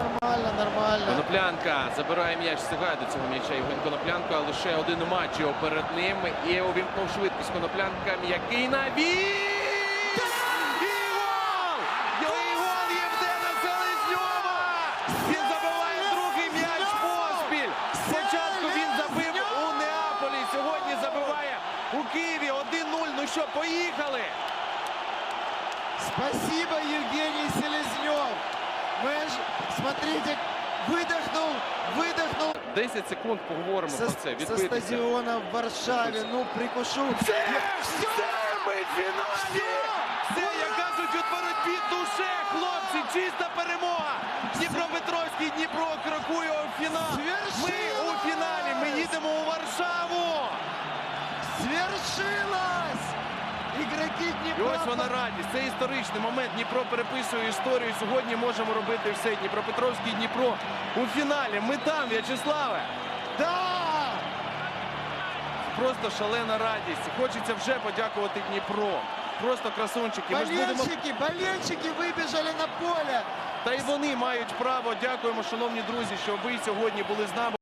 Нормально, нормально. Коноплянка забирає м'яч, встигає до цього м'яча Євген Коноплянко, а лише один матч його перед ним. І увімкнув швидкість Коноплянка. М'який навіс! І гол! І Селезньова! Він забиває другий м'яч поспіль. Спочатку він забив у Неаполі, сьогодні забиває у Києві 1-0. Ну що, поїхали! Спасибо, Евгений Селезнев. Мы ж, смотрите, выдохнул, выдохнул 10 секунд поговоримо со, про це. со Відбитися. стадиона в Варшаве. Ну, прикушу. Це все ми в фіналі! Все, як кажуть, у боротьбі душе, хлопці, чиста перемога! Дніпропетровський Дніпро крокує у фінал. Ми у фіналі, ми їдемо у Варшаву. Свершилось! І ось вона радість. Це історичний момент. Дніпро переписує історію. Сьогодні можемо робити все. Дніпропетровський Дніпро у фіналі. Ми там, В'ячеславе. Да! Просто шалена радість. Хочеться вже подякувати Дніпро. Просто красунчики. Болельщики, болельщики выбежали на поле. Та й вони мають право. Дякуємо, шановні друзі, що ви сьогодні були з нами.